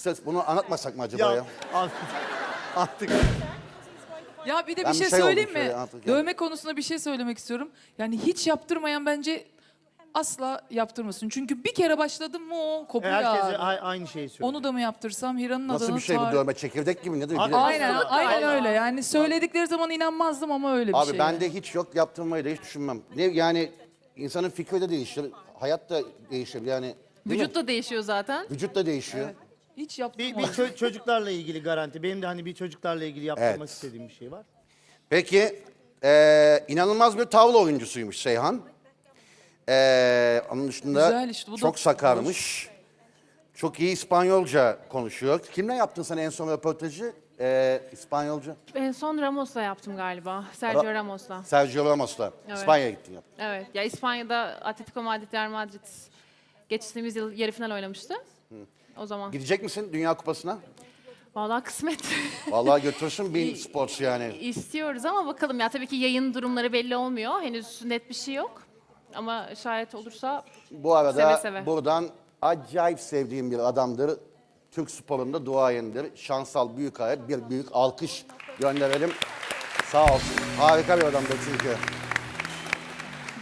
Sırf bunu anlatmasak mı acaba ya? Ya artık, artık Ya bir de Ben bir bir şey şey söyleyeyim şöyle mi? artık yani. Dövme konusunda bir şey söylemek istiyorum. Yani hiç yaptırmayan bence asla yaptırmasın. Çünkü bir kere başladım mı o kopuyor herkese abi. a- aynı şeyi söylüyor. Onu da mı yaptırsam Hira'nın adını Nasıl bir şey bu dövme? Çekirdek gibi? Abi- Bilmiyorum. Aynen, aynen öyle. Yani söyledikleri zaman inanmazdım ama öyle bir Abi şey. bende hiç yok yaptırmayı da hiç düşünmem. Ne yani insanın fikri de değişir, hayat da değişir yani. değil mi? Vücut da değişiyor zaten. Vücut da değişiyor. Hiç Bir, yaptırmadım. bir ço- çocuklarla ilgili garanti. Benim de hani bir çocuklarla ilgili yaptırmak Evet. istediğim bir şey var. Peki eee, inanılmaz bir tavla oyuncusuymuş Seyhan. Eee, onun dışında Güzel işte, bu da çok sakarmış. Çok iyi İspanyolca konuşuyor. Kimle yaptın sen en son röportajı? Eee, İspanyolca. En son Ramos'la yaptım galiba. Sergio Ra- Ramos'la. Sergio Ramos'la. Evet. İspanya'ya gittin yaptın. Evet. Ya İspanya'da Atletico Madrid, Real Madrid geçtiğimiz yıl yarı final oynamıştı. O zaman. Gidecek misin Dünya Kupası'na? Vallahi kısmet. Vallahi götürsün bir sports yani. İstiyoruz ama bakalım ya tabii ki yayın durumları belli olmuyor. Henüz net bir şey yok. Ama şayet olursa Bu arada Seve seve. buradan acayip sevdiğim bir adamdır. Türk sporunda duayendir. Şansal Büyükaya bir büyük alkış gönderelim. Sağ olsun. Harika bir adamdır çünkü.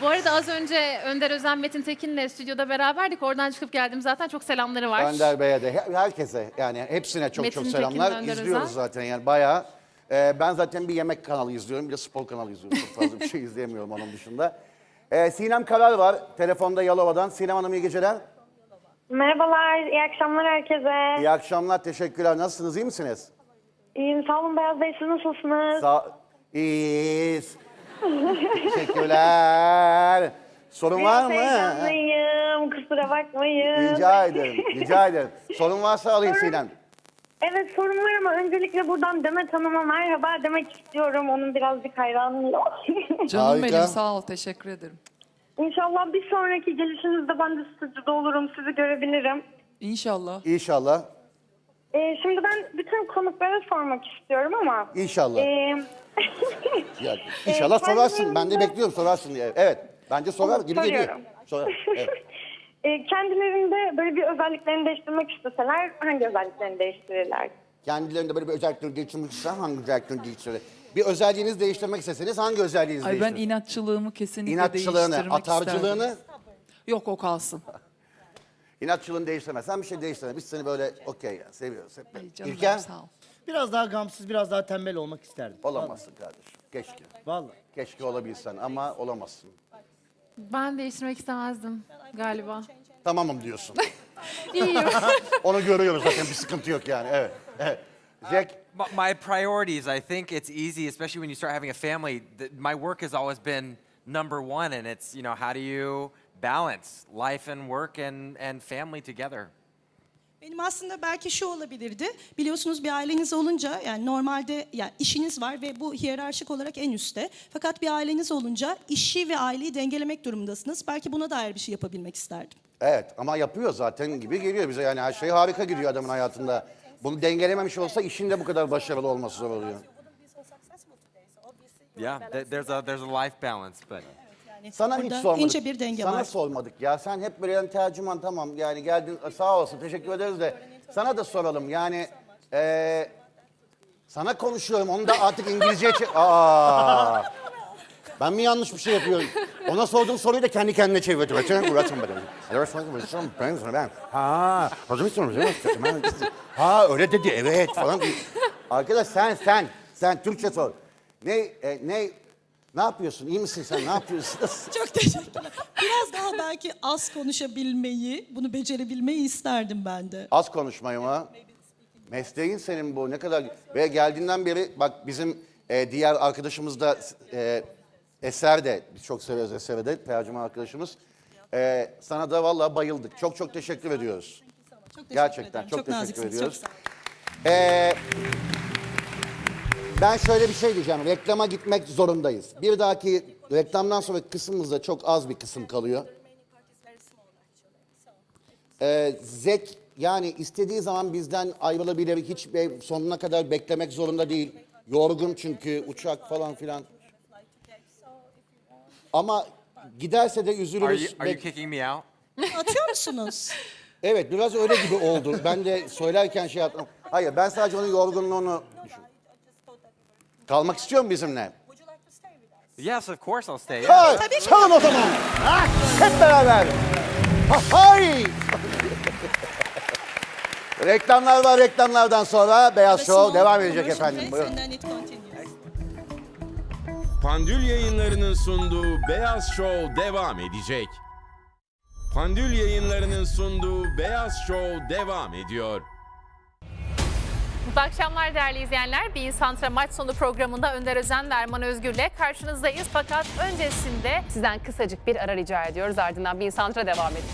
Bu arada az önce Önder Özen Metin Tekin'le stüdyoda beraberdik. Oradan çıkıp geldim zaten. Çok selamları var. Önder Bey'e de he- herkese yani hepsine çok Metin çok Tekin, selamlar. Önder İzliyoruz Özen. zaten yani bayağı. Ee, ben zaten bir yemek kanalı izliyorum, bir de spor kanalı izliyorum. Çok fazla bir şey izleyemiyorum onun dışında. Ee, Sinem Karar var telefonda Yalova'dan. Sinem Hanım iyi geceler. Merhabalar, iyi akşamlar herkese. İyi akşamlar, teşekkürler. Nasılsınız, iyi misiniz? İyiyim, sağ olun Beyaz Bey, siz nasılsınız? Sağ... İyiyiz. Teşekkürler. Sorun var mı? heyecanlıyım, kusura bakmayın. Rica ederim, rica ederim. Sorun varsa alayım Sinem. Evet sorun var ama öncelikle buradan Demet Hanım'a merhaba demek istiyorum. Onun birazcık hayranıyım. Canım Harika. benim sağ ol teşekkür ederim. İnşallah bir sonraki gelişinizde ben de stüdyoda olurum, sizi görebilirim. İnşallah. İnşallah, Ee, şimdi ben bütün konuklara sormak istiyorum ama... inşallah. Ee, Ya, inşallah Ee, sorarsın. Ben de bekliyorum sorarsın diye. Evet, bence sorar gibi geliyor. Soruyorum. Sorar. Evet. e, kendilerinde böyle bir özelliklerini değiştirmek isteseler hangi özelliklerini değiştirirler? Kendilerinde böyle bir özellikleri değiştirmek istersen hangi özelliklerini değiştirir? Bir özelliğinizi değiştirmek isteseniz hangi özelliğinizi Ay ben değiştirir? inatçılığımı kesinlikle İnatçılığını, değiştirmek atarcılığını, isterdim. Yok o kalsın. inatçılığını değiştirmez. Sen bir şey değiştirme. Biz seni böyle okey ya, seviyoruz hep. Ay canım İlker, sağ ol. Biraz daha gamsız, biraz daha tembel olmak isterdim. olamazsın kardeşim. Keşke. Vallahi. Keşke olabilsen ama olamazsın. Ben değiştirmek istemezdim galiba. Tamamım diyorsun. İyiyim. Onu görüyoruz zaten bir sıkıntı yok yani. Evet. evet. Jack, My, my priorities, I think it's easy, especially when you start having a family. th- my work has always been number one, and it's, you know, how do you balance life and work and, and family together? Benim aslında belki şu olabilirdi. Biliyorsunuz bir aileniz olunca yani normalde yani işiniz var ve bu hiyerarşik olarak en üstte. Fakat bir aileniz olunca işi ve aileyi dengelemek durumundasınız. Belki buna dair bir şey yapabilmek isterdim. Evet ama yapıyor zaten gibi geliyor bize yani her şey harika gidiyor adamın hayatında. Bunu dengelememiş olsa işin de bu kadar başarılı olması zor oluyor. Yeah, th- there's a there's a life balance, but Sana hiç Burada sormadık. ince bir denge Sana var. sormadık ya. Sen hep böyle yani tercüman tamam yani geldin sağ olasın teşekkür ederiz de sana da soralım yani eee, sana konuşuyorum onu da artık İngilizceye çe- Aa. Ben mi yanlış bir şey yapıyorum? Ona sorduğum soruyu da kendi kendine çevirdi. Uğraşın benim. Ben sana ben. Ha, hazır mısın? Ha öyle dedi evet falan. Arkadaş sen sen sen Türkçe sor. Ne e, ne ne yapıyorsun? İyi misin sen? Ne yapıyorsun? Çok teşekkürler. Biraz daha belki az konuşabilmeyi, bunu becerebilmeyi isterdim ben de. Az konuşmayı mı? Mesleğin senin bu ne kadar ve geldiğinden beri bak bizim e, diğer arkadaşımız da e, Eser de biz çok severiz Eser'i de tercüman arkadaşımız. E, sana da vallahi bayıldık. Çok çok teşekkür ediyoruz. Çok teşekkür Gerçekten ederim. çok, teşekkür naziksiniz, ediyoruz. Çok sağ olun. E, ben şöyle bir şey diyeceğim. Reklama gitmek zorundayız. Bir dahaki reklamdan sonra kısmımızda çok az bir kısım kalıyor. Ee, Zek yani istediği zaman bizden ayrılabilir. Hiç be- sonuna kadar beklemek zorunda değil. Yorgun çünkü uçak falan filan. Ama giderse de are üzülürüz. you are you Bek- kicking me out? Atıyor musunuz? Evet biraz öyle gibi oldu. Ben de söylerken şey yaptım. Hayır ben sadece onun yorgunluğunu düşün. Kalmak istiyor mu bizimle? Yes, of course I'll stay. Yeah. Hay, çalın o zaman. Ha, hep beraber. Ha, hay. Reklamlar var reklamlardan sonra Beyaz Show devam edecek efendim. Buyurun. Pandül yayınlarının sunduğu Beyaz Show devam edecek. Pandül yayınlarının sunduğu Beyaz Show devam ediyor. Mutlu akşamlar değerli izleyenler. Bir İnsantra maç sonu programında Önder Özen ve Erman Özgür'le karşınızdayız. Fakat öncesinde sizden kısacık bir ara rica ediyoruz. Ardından Bir İnsantra devam edecek.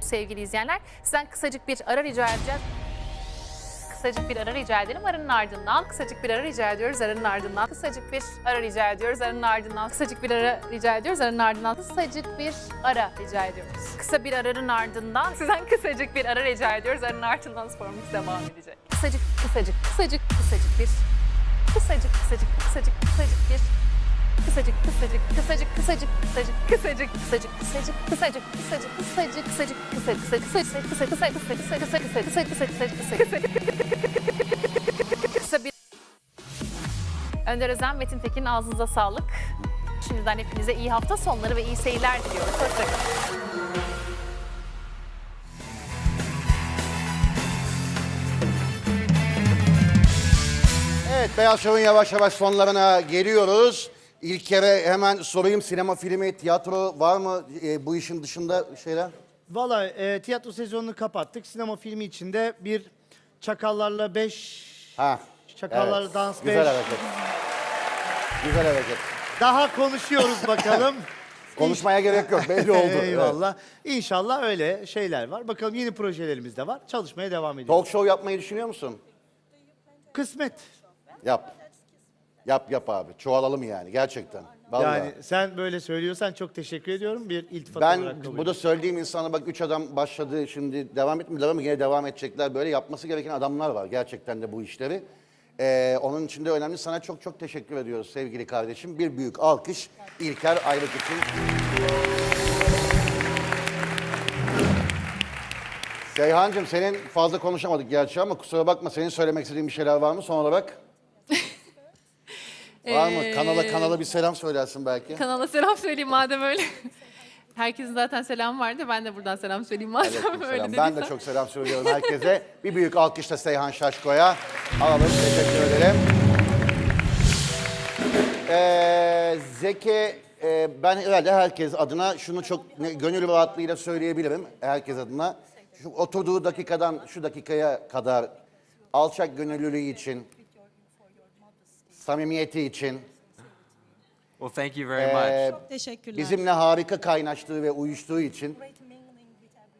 Sevgili izleyenler sizden kısacık bir ara rica edeceğiz. Kısacık bir ara rica edelim aranın ardından. Kısacık bir ara rica ediyoruz aranın ardından. Kısacık bir ara rica ediyoruz aranın ardından. Kısacık bir ara rica ediyoruz aranın ardından. Kısacık bir ara rica ediyoruz. Kısa bir aranın ardından sizden kısacık bir ara rica ediyoruz. Aranın ardından sporumuz devam edecek. Kısacık kısacık kısacık kısacık bir kısacık kısacık kısacık kısacık bir kısacık kısacık kısacık kısacık kısacık kısacık kısacık kısacık kısacık kısacık kısacık kısacık kısa kısa kısa kısa kısa kısa kısa kısa kısa kısa kısa kısa kısa kısa bir Önder Özen, Metin Tekin ağzınıza sağlık. Şimdiden hepinize iyi hafta sonları ve iyi seyirler diliyoruz. Hoşçakalın. Evet Beyaz Show'un yavaş yavaş sonlarına geliyoruz. İlk kere hemen sorayım sinema, filmi, tiyatro var mı e, bu işin dışında şeyler? Valla e, tiyatro sezonunu kapattık. Sinema filmi içinde bir Çakallarla 5, Ha. Çakallarla evet. Dans 5. Güzel hareket. Güzel hareket. Daha konuşuyoruz bakalım. Konuşmaya gerek yok belli oldu. Eyvallah. İnşallah öyle şeyler var. Bakalım yeni projelerimiz de var. Çalışmaya devam ediyoruz. Talk show yapmayı düşünüyor musun? Kısmet. Yap. Yap yap abi. Çoğalalım yani gerçekten. Vallahi. Yani sen böyle söylüyorsan çok teşekkür ediyorum. Bir iltifat ben olarak kabul burada söylediğim insana bak üç adam başladı şimdi devam etmiyorlar ama yine devam edecekler. Böyle yapması gereken adamlar var gerçekten de bu işleri. Ee, onun için de önemli. Sana çok çok teşekkür ediyoruz sevgili kardeşim. Bir büyük alkış İlker Aylık için. Seyhancığım senin fazla konuşamadık gerçi ama kusura bakma senin söylemek istediğin bir şeyler var mı son olarak? Var mı? Kanala kanala bir selam söylersin belki. Kanala selam söyleyeyim madem öyle. Herkesin zaten selam vardı. Ben de buradan selam söyleyeyim madem öyle Selam. Ben de çok selam söylüyorum herkese. Bir büyük alkışla Seyhan Şaşko'ya. Alalım. Teşekkür ederim. Ee, Zeki, e, ben herhalde herkes adına şunu çok ne- gönül rahatlığıyla söyleyebilirim. Herkes adına. Şu oturduğu dakikadan şu dakikaya kadar alçak gönüllülüğü için, samimiyeti için, Well, thank you very much. Teşekkürler. bizimle harika kaynaştığı ve uyuştuğu için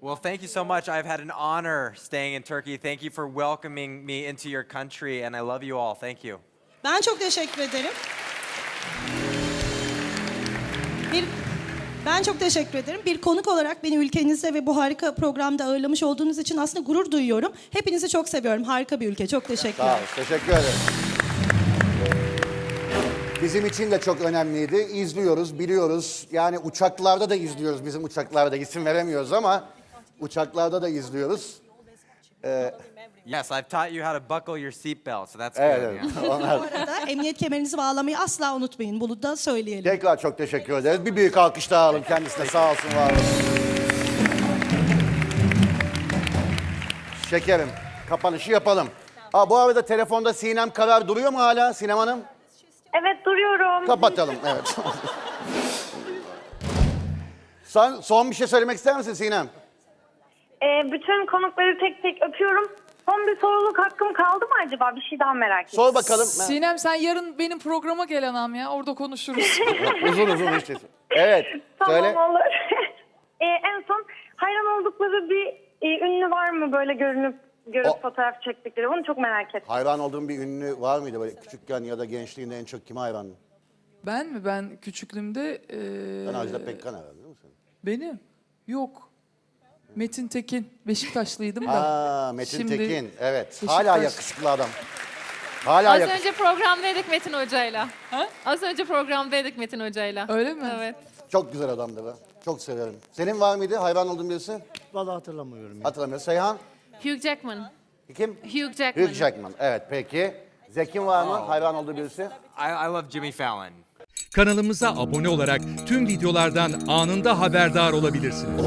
Well, thank you so much. I've had an honor staying in Turkey. Thank you for welcoming me into your country, and I love you all. Thank you. Ben çok teşekkür ederim. Bir ben çok teşekkür ederim. Bir konuk olarak beni ülkenizde ve bu harika programda ağırlamış olduğunuz için aslında gurur duyuyorum. Hepinizi çok seviyorum. Harika bir ülke. Çok teşekkürler. Sağ ol, teşekkür ederim. Bizim için de çok önemliydi. İzliyoruz, biliyoruz. Yani uçaklarda da izliyoruz. Bizim uçaklarda isim veremiyoruz ama uçaklarda da izliyoruz. Yes, I've taught you how to buckle your seatbelt, so that's Evet, good. evet. Onlar. Bu arada emniyet kemerinizi bağlamayı asla unutmayın. Bunu da söyleyelim. Tekrar çok teşekkür ederiz. Bir büyük alkış daha alalım kendisine. Sağ olsun, var olsun. Şekerim, kapanışı yapalım. Aa, bu arada telefonda Sinem Karar duruyor mu hala Sinem Hanım? Evet duruyorum. Kapatalım, evet. Son, son bir şey söylemek ister misin Sinem? Ee, bütün konukları tek tek öpüyorum. Son bir soruluk hakkım kaldı mı acaba? Bir şey daha merak ettim. Sor bakalım. Sinem sen yarın benim programa gel anam ya. Orada konuşuruz. uzun uzun işte. Evet. Tamam Söyle. olur. Ee, en son hayran oldukları bir e, ünlü var mı böyle görünüp görüp O- fotoğraf çektikleri? Onu çok merak ettim. Hayran olduğun bir ünlü var mıydı böyle küçükken ya da gençliğinde en çok kime hayrandın? ben mi? Ben küçüklüğümde... eee, Ben Ajda Pekkan herhalde değil mi sen? Benim? Yok. Metin Tekin. Beşiktaşlıydım da. Aa Metin Şimdi Tekin. Evet. Beşiktaş. Hala yakışıklı adam. Hala Az yakışıklı. önce programdaydık Metin Hoca'yla. Az önce programdaydık Metin Hoca'yla. Öyle mi? Evet. Çok güzel adamdı be. Çok severim. Senin var mıydı hayran olduğun birisi? Vallahi hatırlamıyorum. ya. Hatırlamıyorum. Seyhan? Hugh Jackman. Kim? Hugh Jackman. Hugh Jackman. Evet peki. Zekin var mı? Hayran olduğu birisi? I, I love Jimmy Fallon. Kanalımıza abone olarak tüm videolardan anında haberdar olabilirsiniz.